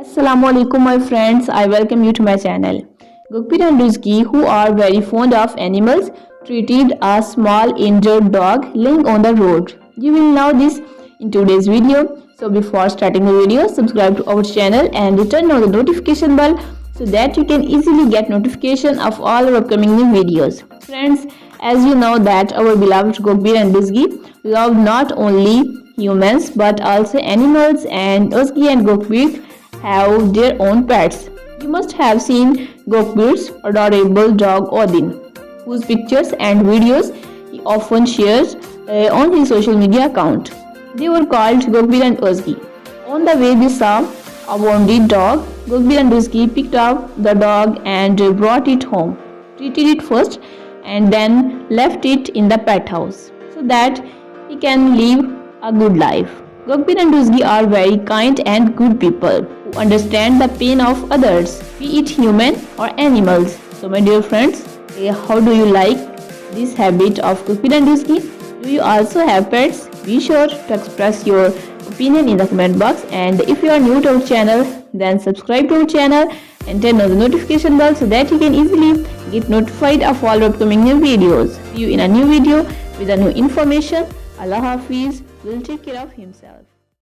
Assalamu alaikum my friends. I welcome you to my channel. Gokpir and Rizki who are very fond of animals treated a small injured dog laying on the road. You will know this in today's video. So before starting the video subscribe to our channel and turn on the notification bell so that you can easily get notification of all our upcoming new videos. Friends as you know that our beloved Gokbir and Rizki love not only humans but also animals and Rizki and Gokbir have their own pets. You must have seen Gokbir's adorable dog Odin, whose pictures and videos he often shares uh, on his social media account. They were called Gokbir and Ozgi. On the way they saw a wounded dog, Gokbir and Rizki picked up the dog and brought it home, treated it first and then left it in the pet house so that he can live a good life. Gokbir and Rizki are very kind and good people understand the pain of others, be it human or animals. So my dear friends, how do you like this habit of Gokbir and Rizki? Do you also have pets? Be sure to express your opinion in the comment box and if you are new to our channel then subscribe to our channel and turn on the notification bell so that you can easily get notified of all upcoming new videos. See you in a new video with a new information. Allah Hafiz will take care of himself.